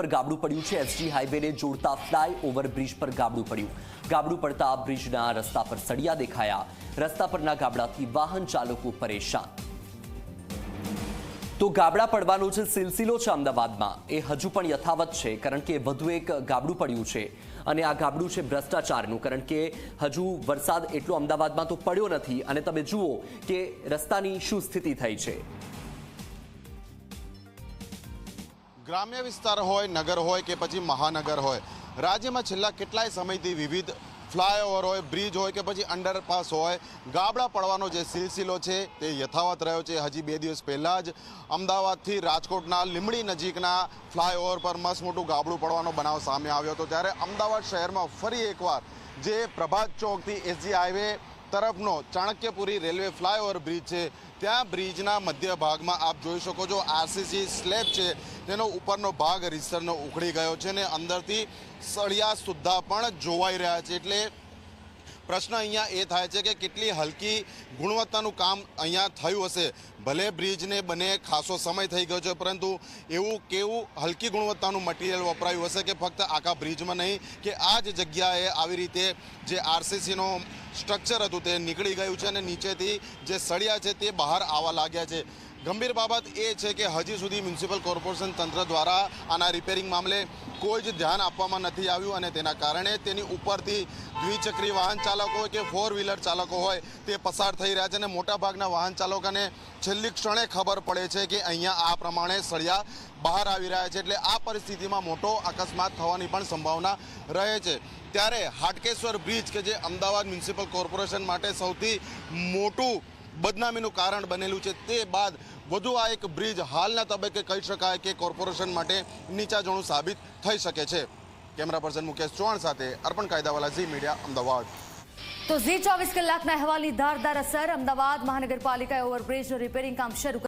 પર ગાબડું પડ્યું છે. એસજી હાઈવેને જોડતા ફ્લાય ઓવરબ્રિજ પર ગાબડું પડ્યું. ગાબડું પડતા બ્રિજના રસ્તા પર સળિયા દેખાયા. રસ્તા પરના ગાબડાથી વાહન ચાલકો પરેશાન. તો ગાબડા પડવાનો જે સિલસિલો છે અમદાવાદમાં, એ હજુ પણ યથાવત છે, કારણ કે વધુ એક ગાબડું પડ્યું છે. અને આ ગાબડું છે ભ્રષ્ટાચારનું, કારણ કે હજુ વરસાદ એટલો અમદાવાદમાં તો પડ્યો નથી. અને તમે જુઓ કે રસ્તાની શું સ્થિતિ થઈ છે. ગ્રામ્ય વિસ્તાર હોય, નગર હોય કે પછી મહાનગર હોય, રાજ્યમાં છેલ્લા કેટલાય સમયથી વિવિધ ફ્લાયઓવર હોય, બ્રિજ હોય કે પછી અંડરપાસ હોય, ગાબડા પડવાનો જે સિલસિલો છે તે યથાવત રહ્યો છે. હજી બે દિવસ પહેલાં જ અમદાવાદથી રાજકોટના લીમડી નજીકના ફ્લાયઓવર પર મસ્ત મોટું ગાબડું પડવાનો બનાવ સામે આવ્યો હતો. ત્યારે અમદાવાદ શહેરમાં ફરી એકવાર જે પ્રભાત ચોકથી એસજી હાઈવે તરફનો ચાણક્યપુરી રેલવે ફ્લાયઓવર બ્રિજ છે. ત્યાં બ્રિજના મધ્ય ભાગમાં આપ જોઈ શકો છો આરસીસી સ્લેબ છે. તેનો ઉપરનો ભાગ રીસરનો ઉખડી ગયો છે અને અંદરથી સળિયા સુદ્ધા પણ જોવાઈ રહ્યા છે. એટલે પ્રશ્ન અહીંયા એ થાય છે કે કેટલી હલકી ગુણવત્તાનું કામ અહીંયા થયું હશે. ભલે બ્રિજને બને ખાસો સમય થઈ ગયો છે, પરંતુ એવું કેવું હલકી ગુણવત્તાનું મટીરિયલ વપરાયું હશે કે ફક્ત આખા બ્રિજમાં નહીં, કે આ જ જગ્યાએ આવી રીતે જે આરસીસીનો સ્ટ્રક્ચર હતું, તે નીકળી ગયું છે અને નીચેથી જે સળિયા છે તે બહાર આવવા લાગ્યા છે. ગંભીર બાબત એ છે કે હજી સુધી મ્યુનિસિપલ કોર્પોરેશન તંત્ર દ્વારા આના રિપેરિંગ મામલે કોઈ જ ધ્યાન આપવામાં નથી આવ્યું અને તેના કારણે તેની ઉપરથી દ્વિચક્રી વાહન ચાલકો કે ફોર વ્હીલર ચાલકો હોય તે પસાર થઈ રહ્યા છે અને મોટાભાગના વાહન ચાલકોને છેલ્લી ક્ષણે ખબર પડે છે કે અહીંયા આ પ્રમાણે સળિયા બહાર આવી રહ્યા છે. એટલે આ પરિસ્થિતિમાં મોટો અકસ્માત થવાની પણ સંભાવના રહે છે. ત્યારે હાટકેશ્વર બ્રિજ કે જે અમદાવાદ મ્યુનિસિપલ કોર્પોરેશન માટે સૌથી મોટું બદનામીનું કારણ બનેલું છે, તે બાદ વધુ આ એક બ્રિજ હાલના તબક્કે કહી શકાય કે કોર્પોરેશન માટે નીચાજોણું સાબિત થઈ શકે છે. કેમેરા પર્સન મુકેશ ચૌહાણ સાથે અર્પણ કાયદાવાલા ઝી મીડિયા, અમદાવાદ. તો ઝી ચોવીસ કલાકના અહેવાલની ધારદાર અસર, અમદાવાદ મહાનગરપાલિકાએ ઓવરબ્રિજનું રિપેરિંગ કામ શરૂ